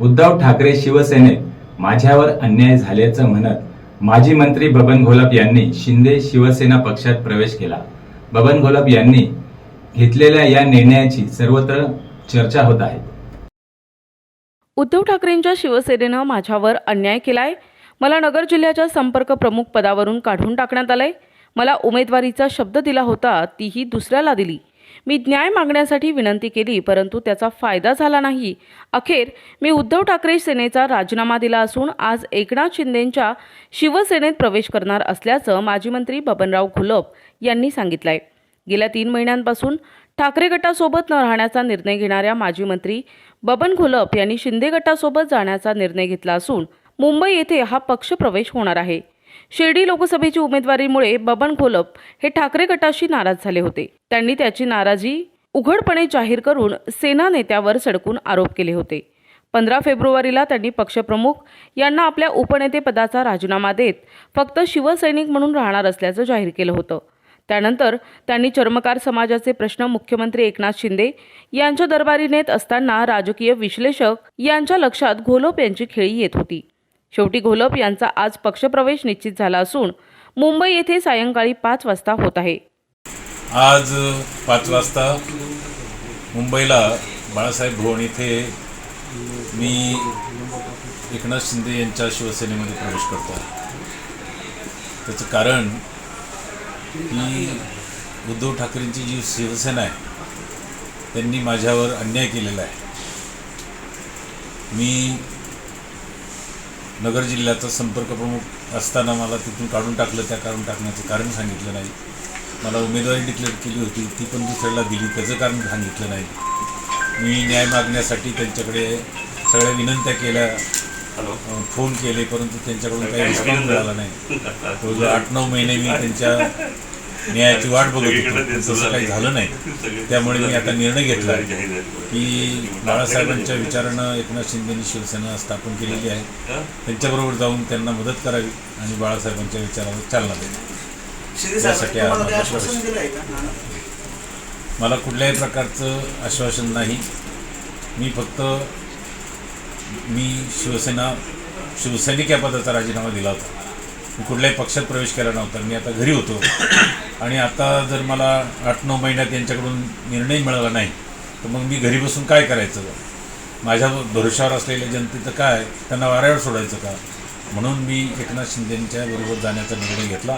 उद्धव ठाकरे शिवसेनेत माझ्यावर अन्याय झाल्याचं म्हणत माजी मंत्री बबन घोलप यांनी शिंदे शिवसेना पक्षात प्रवेश केला. बबन घोलप यांनी घेतलेल्या या निर्णयाची सर्वत्र चर्चा होत आहे. उद्धव ठाकरेंच्या शिवसेनेनं माझ्यावर अन्याय केलाय? मला नगर जिल्ह्याच्या संपर्क प्रमुख पदावरून काढून टाकण्यात आलंय. मला उमेदवारीचा शब्द दिला होता तीही दुसऱ्याला दिली. मी न्याय मागण्यासाठी विनंती केली परंतु त्याचा फायदा झाला नाही. अखेर मी उद्धव ठाकरे सेनेचा राजीनामा दिला असून आज एकनाथ शिंदेंच्या शिवसेनेत प्रवेश करणार असल्याचं माजी मंत्री बबनराव खुलप यांनी सांगितलंय. गेल्या तीन महिन्यांपासून ठाकरे गटासोबत न राहण्याचा निर्णय घेणाऱ्या माजी मंत्री बबन घोलप यांनी शिंदे गटासोबत जाण्याचा निर्णय घेतला असून मुंबई येथे हा पक्ष प्रवेश होणार आहे. शिर्डी लोकसभेची उमेदवारीमुळे बबन खोलप हे ठाकरे गटाशी नाराज झाले होते. त्यांनी त्याची नाराजी उघडपणे जाहीर करून सेना नेत्यावर सडकून आरोप केले होते. पंधरा फेब्रुवारीला त्यांनी पक्षप्रमुख यांना आपल्या उपनेतेपदाचा राजीनामा देत फक्त शिवसैनिक म्हणून राहणार असल्याचं जाहीर केलं होतं. त्यानंतर त्यांनी चर्मकार समाजाचे प्रश्न मुख्यमंत्री एकनाथ शिंदे यांच्या दरबारी नेत असताना राजकीय विश्लेषक यांच्या लक्षात घोलप यांची खेळी येत होती. शेवटी घोलप यांचा आज पक्षप्रवेश निश्चित झाला असून मुंबई येथे सायंकाळी पाच वाजता होत आहे. आज पाच वाजता मुंबईला बाळासाहेब भवन इथे मी एकनाथ शिंदे यांच्या शिवसेनेमध्ये प्रवेश करतो. त्याचं कारण की उद्धव ठाकरेंची जी शिवसेना आहे त्यांनी माझ्यावर अन्याय केलेला आहे. मी नगर जिल्ह्याचा संपर्क प्रमुख असताना मला तिथून काढून टाकलं त्या काढून टाकण्याचं कारण सांगितलं नाही. मला उमेदवारी डिक्लेअर केली होती ती पण दुसऱ्याला दिली त्याचं कारण सांगितलं नाही. मी न्याय मागण्यासाठी त्यांच्याकडे सगळ्या विनंत्या केल्या फोन केले परंतु त्यांच्याकडून काही रिस्पॉन्स मिळाला नाही. जवळजवळ आठ नऊ महिने मी त्यांच्या न्यायाची वाट बघत होतो. तसं काही झालं नाही. त्यामुळे मी आता निर्णय घेतला की बाळासाहेबांच्या विचारानं एकनाथ शिंदेनी शिवसेना स्थापन केलेली आहे. त्यांच्याबरोबर जाऊन त्यांना मदत करावी आणि बाळासाहेबांच्या विचारावर चालना द्यावी. यासाठी. मला कुठल्याही प्रकारचं आश्वासन नाही. मी फक्त मी शिवसेना शिवसैनिक या पदाचा राजीनामा दिला होता. मी कुठल्याही पक्षात प्रवेश केला नव्हता. मी आता घरी होतो. आणि आता जर मला आठ नऊ महिन्यात यांच्याकडून निर्णय मिळाला नाही तर मग मी घरी बसून काय करायचं? माझ्या भरोशावर असलेल्या जनतेचं काय? त्यांना वाऱ्यावर सोडायचं का? म्हणून मी एकनाथ शिंदेंच्या बरोबर जाण्याचा निर्णय घेतला.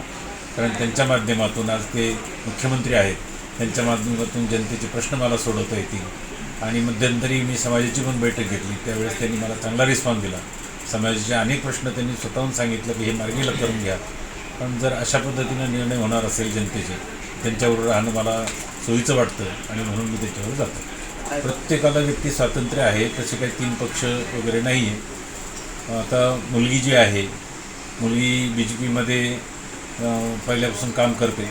कारण त्यांच्या माध्यमातून आज ते मुख्यमंत्री आहेत. त्यांच्या माध्यमातून जनतेचे प्रश्न मला सोडवता येतील. आणि मध्यंतरी मी समाजाची पण बैठक घेतली. त्यावेळेस त्यांनी मला चांगला रिस्पॉन्स दिला. समाजाचे अनेक प्रश्न त्यांनी स्वतःहून सांगितलं की हे मार्गीला करून घ्या. पण जर अशा पद्धतीनं निर्णय होणार असेल जनतेचे त्यांच्यावर राहणं मला सोयीचं वाटतं आणि म्हणून मी त्याच्यावर जातो. प्रत्येकाला व्यक्ती स्वातंत्र्य आहे तसे काही तीन पक्ष वगैरे नाही आहे आता मुलगी जी आहे मुलगी बी जे पीमध्ये पहिल्यापासून काम करते.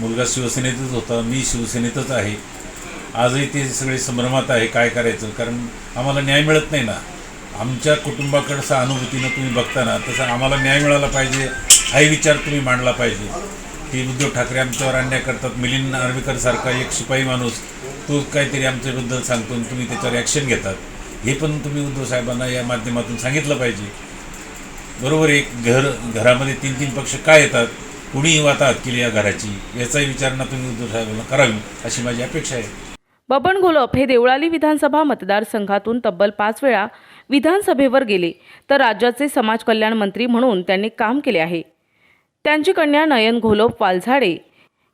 मुलगा शिवसेनेतच होता मी शिवसेनेतच आहे. आजही ते सगळे संभ्रमात आहे काय करायचं? कारण आम्हाला न्याय मिळत नाही ना. आमच्या कुटुंबाकडचं अनुभूतीनं तुम्ही बघताना तसं आम्हाला न्याय मिळाला पाहिजे हाही विचार तुम्ही मांडला पाहिजे. की उद्धव ठाकरे आमच्यावर अन्याय करतात मिलिंद नार्वेकर सारखा एक शिपाई माणूस तो काहीतरी आमच्याबद्दल सांगतो आणि तुम्ही त्याच्यावर ॲक्शन घेतात. हे पण तुम्ही उद्धव साहेबांना या माध्यमातून सांगितलं पाहिजे. बरोबर एक घर घरामध्ये तीन तीन पक्ष काय येतात? कुणीही वाताहत केली या घराची? याचाही विचारणा तुम्ही उद्धव साहेबांना करावी अशी माझी अपेक्षा आहे. बबन घोलप हे देवळाली विधानसभा मतदारसंघातून तब्बल पाच वेळा विधानसभेवर गेले तर राज्याचे समाज कल्याण मंत्री म्हणून त्यांनी काम केले आहे. त्यांची कन्या नयन घोलप वालझाडे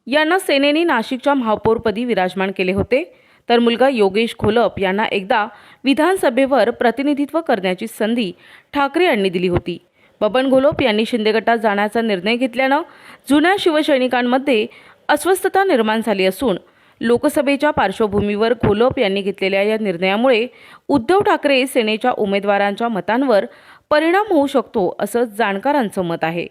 यांना सेनेने नाशिकच्या महापौरपदी विराजमान केले होते तर मुलगा योगेश घोलप यांना एकदा विधानसभेवर प्रतिनिधित्व करण्याची संधी ठाकरे यांनी दिली होती. बबन घोलप यांनी शिंदे गटात जाण्याचा निर्णय घेतल्यानं जुन्या शिवसैनिकांमध्ये अस्वस्थता निर्माण झाली असून लोकसभेच्या पार्श्वभूमीवर घोलप यांनी घेतलेल्या या निर्णयामुळे उद्धव ठाकरे सेनेच्या उमेदवारांच्या मतांवर परिणाम होऊ शकतो असं जाणकारांचं मत आहे.